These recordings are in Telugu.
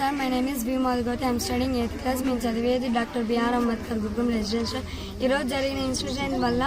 Sir my name is B Madhugoti I'm studying eighth class మేము చదివేది డాక్టర్ బిఆర్ అంబేద్కర్ గురుకులం రెసిడెన్షియల్. ఈరోజు జరిగిన ఇన్సిడెంట్ వల్ల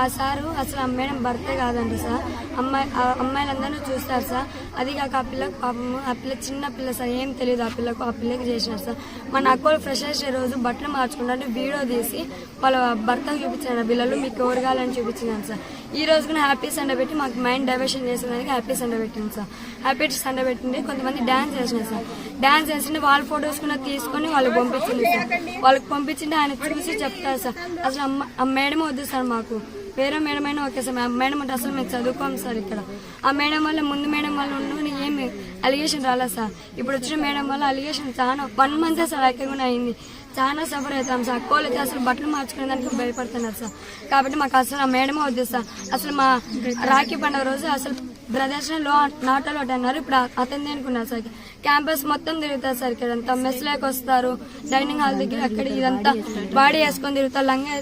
ఆ సారు అసలు ఆ భర్తే కాదంట సార్. అమ్మాయి ఆ అమ్మాయిలందరూ చూస్తారు సార్. అది కాక ఆ పిల్లకు పాపము ఆ పిల్ల చిన్న పిల్ల సార్. ఏం తెలియదు ఆ పిల్లకు ఆ పిల్లకి చేసినారు సార్. మన అక్కలు ఫ్రెషర్స్ రోజు బట్టలు మార్చుకుంటే వీడియో తీసి వాళ్ళ భర్తకు చూపించారు. పిల్లలు మీకు ఎవరు కావాలని చూపించినాను సార్. ఈ రోజు కూడా హ్యాపీ సండే పెట్టి మాకు మైండ్ డైవర్షన్ చేసేదానికి హ్యాపీ సండే పెట్టింది సార్. హ్యాపీ సండే పెట్టింది. కొంతమంది డ్యాన్స్ చేసిన సార్. డ్యాన్స్ చేసింటే వాళ్ళ ఫొటోస్ కూడా తీసుకొని వాళ్ళకి పంపించింది సార్. వాళ్ళకి పంపించింటే ఆయన చూసి చెప్తారు సార్. అసలు అమ్మ ఆ మేడం వద్దు సార్ మాకు. వేరే మేడం అయినా ఓకే సార్. ఆ మేడం అంటే అసలు మేము చదువుకోం సార్ ఇక్కడ. ఆ మేడం వల్ల ముందు మేడం వల్ల ఉండి ఏమి అలిగేషన్ రాలేదు సార్. ఇప్పుడు వచ్చిన మేడం వల్ల అలిగేషన్ చాలా వన్ మంత్ సార్ కూడా అయింది. చాలా సఫర్ అవుతాం సార్. కోళ్ళకి అసలు బట్టలు మార్చుకునే దానికి భయపడుతున్నారు సార్. కాబట్టి మాకు అసలు ఆ మేడమే వద్దు సార్. అసలు మా రాఖీ పండుగ రోజు అసలు బ్రదర్స్లో నాటలో అన్నారు. ఇప్పుడు అతను దేనుకున్నారు సార్ క్యాంపస్ మొత్తం తిరుగుతారు సార్ ఇక్కడ. అంతా మెస్ లేక వస్తారు. డైనింగ్ హాల్ దగ్గర అక్కడ ఇదంతా బాడీ వేసుకొని తిరుగుతారు. లంగా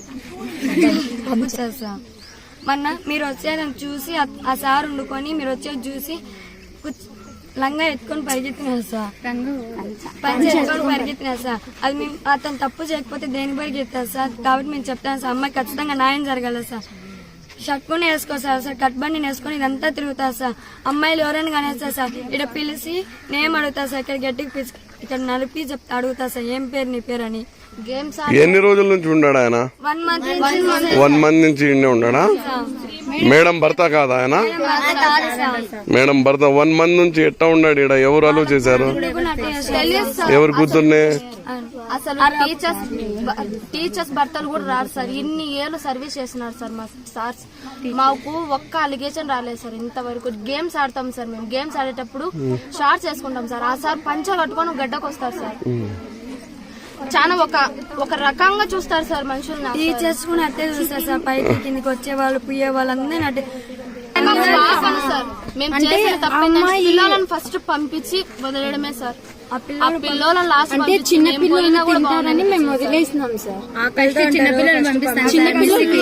పంపిస్తారు సార్. మొన్న మీరు వచ్చేదని చూసి ఆ- సార్ వండుకొని మీరు వచ్చేది చూసి లంగా ఎత్తుకొని పరిగెత్తినారు సార్. పంచి ఎత్తుకొని పరిగెత్తినారు సార్. అది మేము అతను తప్పు చేయకపోతే దేని పరిగెత్తారు సార్? కాబట్టి మేము చెప్తాను సార్. అమ్మాయి ఖచ్చితంగా న్యాయం జరగాలి సార్. షర్ట్ కూడా వేసుకో సార్ సార్. కట్ బండి వేసుకొని ఇదంతా తిరుగుతా సార్. అమ్మాయిలు ఎవరైనా కానీ సార్. ఇక్కడ పిలిచి నేమ్ అడుగుతా సార్. ఇక్కడ గట్టికి పిలిచి ఇక్కడ నలిపి చెప్తా అడుగుతా సార్. ఏం పేరు నీ పేరు అని. గేమ్స్ ఎన్ని రోజుల నుంచి ఉన్నాడు ఆయన? వన్ మంత్ నుంచి వన్ మంత్ నుంచి ఉన్నాడా? మేడం భర్త కాదా ఆయన? మేడం భర్త వన్ మంత్ నుంచి ఎట్టా ఉన్నాడు ఇక్కడ ఎవరు అలో చేశారు? ఎవరు కూతుర్నే? అసలు టీచర్స్ టీచర్స్ భర్తలు కూడా రారు సార్. ఇన్ని ఏళ్ళు సర్వీస్ చేస్తున్నారు సార్ మా సార్స్. మాకు ఒక్క అలిగేషన్ రాలేదు సార్ ఇంతవరకు. గేమ్స్ ఆడతాం సార్ మేము. గేమ్స్ ఆడేటప్పుడు షార్ట్స్ వేసుకుంటాం సార్. ఆ సార్ పంచ కట్టుకొని గడ్డకు వస్తారు సార్ చాలా ఒక ఒక రకంగా చూస్తారు సార్ మనుషుల్ని అసలు. టీచర్స్ కూడా అట్టే చూస్తారు సార్. పైకి కిందికి వచ్చే వాళ్ళు పుయ్యే వాళ్ళు అందరూ అట్టే. సార్. మేము చేసిన పిల్లలను ఫస్ట్ పంపించి వదిలేయడమే సార్. ఆ పిల్లలను లాస్ట్ అంటే చిన్న పిల్లలు తింటారని మేము వదిలేసినాం సార్. చిన్న పిల్లలు పంపిస్తాం. చిన్న పిల్లలకి